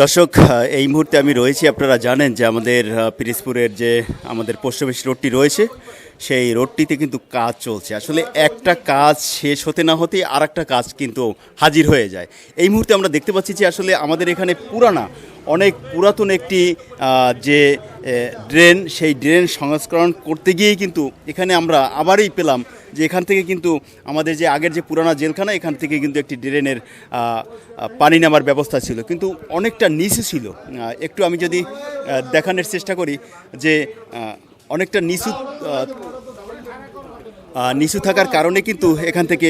দর্শক এই মুহূর্তে আমি রয়েছি। আপনারা জানেন যে আমাদের আহ, পিরিজপুরের যে আমাদের পোস্ট রোডটি রয়েছে সেই রোডটিতে কিন্তু কাজ চলছে। আসলে একটা কাজ শেষ হতে না হতেই আর একটা কাজ কিন্তু হাজির হয়ে যায়। এই মুহূর্তে আমরা দেখতে পাচ্ছি যে আসলে আমাদের এখানে পুরানা অনেক পুরাতন একটি যে ড্রেন সেই ড্রেন সংস্করণ করতে গিয়েই কিন্তু এখানে আমরা আবারই পেলাম যে এখান থেকে কিন্তু আমাদের যে আগের যে পুরানা জেলখানা, এখান থেকে কিন্তু একটি ড্রেনের পানি নেওয়ার ব্যবস্থা ছিল। কিন্তু অনেকটা নিচু ছিল। একটু আমি যদি দেখানোর চেষ্টা করি যে অনেকটা নিচু নিচু থাকার কারণে কিন্তু এখান থেকে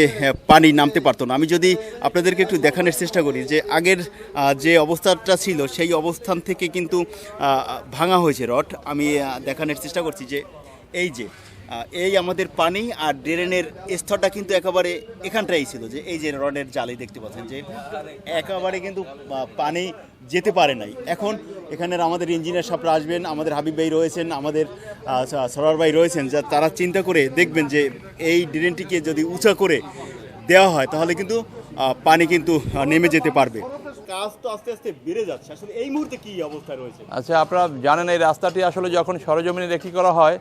পানি নামতে পারতো না। আমি যদি আপনাদেরকে একটু দেখানোর চেষ্টা করি যে, আগের যে অবস্থাটা ছিল, সেই অবস্থান থেকে কিন্তু ভাঙা হয়েছে রড। আমি দেখানোর চেষ্টা করছি যে, এই যে এই আমাদের পানি আর ড্রেনের স্তরটা কিন্তু একেবারে এখানটাই ছিল যে এই যে রডের জালি দেখতে পাচ্ছেন যে একেবারে কিন্তু পানি যেতে পারে নাই। এখন এখানের আমাদের ইঞ্জিনিয়ার সাহেবরা আসবেন আমাদের হাবিব ভাই রয়েছেন আমাদের সরার ভাই রয়েছেন যা তারা চিন্তা করে দেখবেন যে এই ড্রেনটিকে যদি উঁচা করে দেওয়া হয় তাহলে কিন্তু পানি কিন্তু নেমে যেতে পারবে। কাজ তো আস্তে আস্তে বেড়ে যাচ্ছে। আসলে এই মুহূর্তে কি অবস্থা রয়েছে? আচ্ছা আপনারা জানেন এই রাস্তাটি আসলে যখন সরজমিনে রেখি করা হয়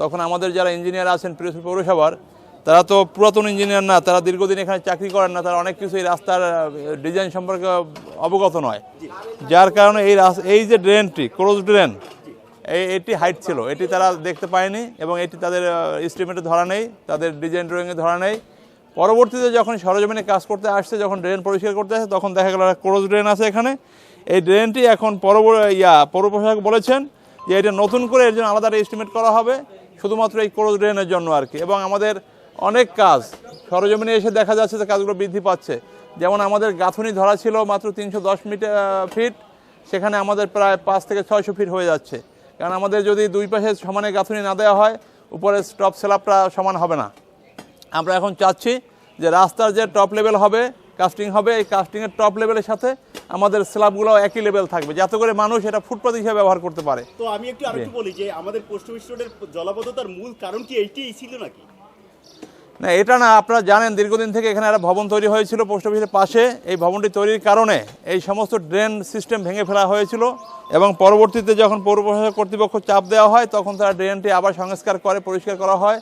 তখন আমাদের যারা ইঞ্জিনিয়ার আছেন পৌরসভার, তারা তো পুরাতন ইঞ্জিনিয়ার না, তারা দীর্ঘদিন এখানে চাকরি করেন না, তারা অনেক কিছু এই রাস্তার ডিজাইন সম্পর্কে অবগত নয়। যার কারণে এই এই যে ড্রেনটি ক্লোজ ড্রেন এটি হাইট ছিল, এটি তারা দেখতে পায়নি এবং এটি তাদের এস্টিমেটে ধরা নেই, তাদের ডিজাইন ড্রয়িংয়ে ধরা নেই। পরবর্তীতে যখন সরজমিনে কাজ করতে আসছে, যখন ড্রেন পরিষ্কার করতে আসে, তখন দেখা গেল একটা ক্লোজ ড্রেন আছে এখানে। এই ড্রেনটি এখন পরবর্তী ইয়া, পৌর প্রশাসক বলেছেন যে এটা নতুন করে এর জন্য আলাদা এস্টিমেট করা হবে। শুধুমাত্র এই ক্লোজ ড্রেনের জন্য আর কি। এবং আমাদের অনেক কাজ, সরজমিনে এসে দেখা যাচ্ছে যে কাজগুলো বৃদ্ধি পাচ্ছে। যেমন আমাদের গাঁথুনি ধরা ছিল মাত্র তিনশো দশ মিটার ফিট, সেখানে আমাদের প্রায় পাঁচ থেকে ছয়শো ফিট হয়ে যাচ্ছে। কারণ আমাদের যদি দুই পাশে সমানে গাঁথুনি না দেওয়া হয় উপরে টপ স্ল্যাবটা সমান হবে না। আমরা এখন চাচ্ছি যে রাস্তার যে টপ লেভেল হবে কাস্টিং হবে, এই কাস্টিংয়ের টপ লেভেলের সাথে আমাদের স্ল্যাবগুলো একই লেভেল থাকবে যাতে করে মানুষ এটা ফুটপাথ হিসেবে ব্যবহার করতে পারে। তো আমি একটু আরেকটু বলি যে আমাদের পোস্ট অফিস রোডের জলাবদ্ধতার মূল কারণ কি এইটাই ছিল নাকি? না এটা না আপনারা জানেন দীর্ঘদিন থেকে এখানে একটা ভবন তৈরি হয়েছিল পোস্ট অফিসের পাশে। এই ভবনটি তৈরির কারণে এই সমস্ত ড্রেন সিস্টেম ভেঙে ফেলা হয়েছিল এবং পরবর্তীতে যখন পৌর প্রশাসন কর্তৃপক্ষ চাপ দেওয়া হয় তখন তারা ড্রেনটি আবার সংস্কার করে পরিষ্কার করা হয়।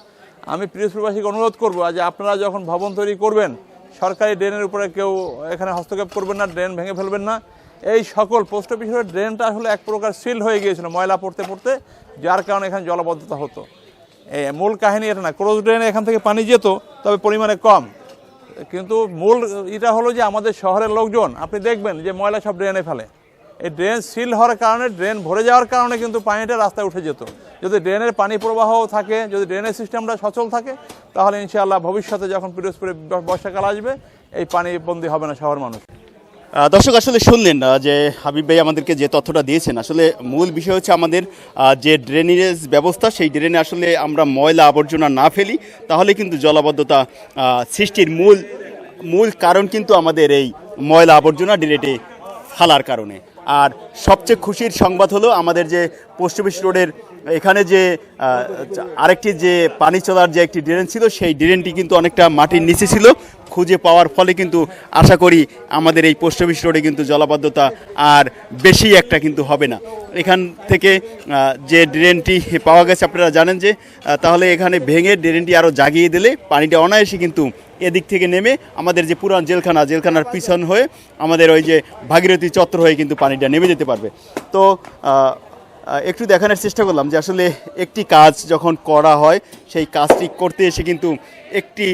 আমি প্রিয়সপুরবাসীকে অনুরোধ করব যে আপনারা যখন ভবন তৈরি করবেন সরকারি ড্রেনের উপরে কেউ এখানে হস্তক্ষেপ করবেন না, ড্রেন ভেঙে ফেলবেন না। এই সকল পোস্ট অফিসের ড্রেনটা আসলে এক প্রকার সিল হয়ে গিয়েছিল ময়লা পড়তে পড়তে, যার কারণে এখানে জলবদ্ধতা হতো। এই মূল কাহিনী এটা না, ক্রোজ ড্রেনে এখান থেকে পানি যেত, তবে পরিমাণে কম। কিন্তু মূল এটা হলো যে আমাদের শহরের লোকজন, আপনি দেখবেন যে ময়লা সব ড্রেনে ফেলে। এই ড্রেন সিল হওয়ার কারণে, ড্রেন ভরে যাওয়ার কারণে কিন্তু পানিটা রাস্তায় উঠে যেত। যদি ড্রেনের পানি প্রবাহ থাকে, যদি ড্রেনের সিস্টেমটা সচল থাকে, তাহলে ইনশাআল্লাহ ভবিষ্যতে যখন পিরোজপুরে বর্ষাকাল আসবে, এই পানি বন্দি হবে না শহর মানুষ। দর্শক, আসলে শুনলেন যে হাবিব ভাই আমাদেরকে যে তথ্যটা দিয়েছেন, আসলে মূল বিষয় হচ্ছে আমাদের যে ড্রেনেজ ব্যবস্থা, সেই ড্রেনে আসলে আমরা ময়লা আবর্জনা না ফেলি, তাহলে কিন্তু জলাবদ্ধতা সৃষ্টির মূল মূল কারণ কিন্তু আমাদের এই ময়লা আবর্জনা ডিরেটে ফালার কারণে। আর সবচেয়ে খুশির সংবাদ হলো আমাদের যে পোস্ট অফিস রোডের এখানে যে আরেকটি যে পানি চলার যে একটি ড্রেন ছিল, সেই ড্রেনটি কিন্তু অনেকটা মাটির নিচে ছিল। খুঁজে পাওয়ার ফলে কিন্তু আশা করি আমাদের এই পোস্ট অফিস রোডে কিন্তু জলাবদ্ধতা আর বেশি একটা কিন্তু হবে না। এখান থেকে যে ড্রেনটি পাওয়া গেছে, আপনারা জানেন যে তাহলে এখানে ভেঙে ড্রেনটি আরও জাগিয়ে দিলে পানিটা অনায়াসে কিন্তু এদিক থেকে নেমে আমাদের যে পুরান জেলখানা, জেলখানার পিছন হয়ে আমাদের ওই যে ভাগীরথী চত্বর হয়ে কিন্তু পানিটা নেমে যেতে পারবে। তো একটু দেখানোর চেষ্টা করলাম যে আসলে একটি কাজ যখন করা হয়, সেই কাজটি করতে এসে কিন্তু একটি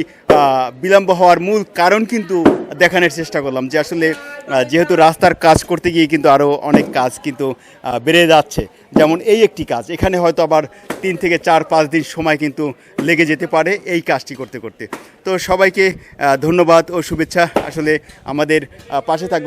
বিলম্ব হওয়ার মূল কারণ কিন্তু দেখানোর চেষ্টা করলাম যে আসলে যেহেতু রাস্তার কাজ করতে গিয়ে কিন্তু আরও অনেক কাজ কিন্তু বেড়ে যাচ্ছে। যেমন এই একটি কাজ, এখানে হয়তো আবার তিন থেকে চার, পাঁচ দিন সময় কিন্তু লেগে যেতে পারে এই কাজটি করতে করতে। তো সবাইকে ধন্যবাদ ও শুভেচ্ছা। আসলে আমাদের পাশে থাকবে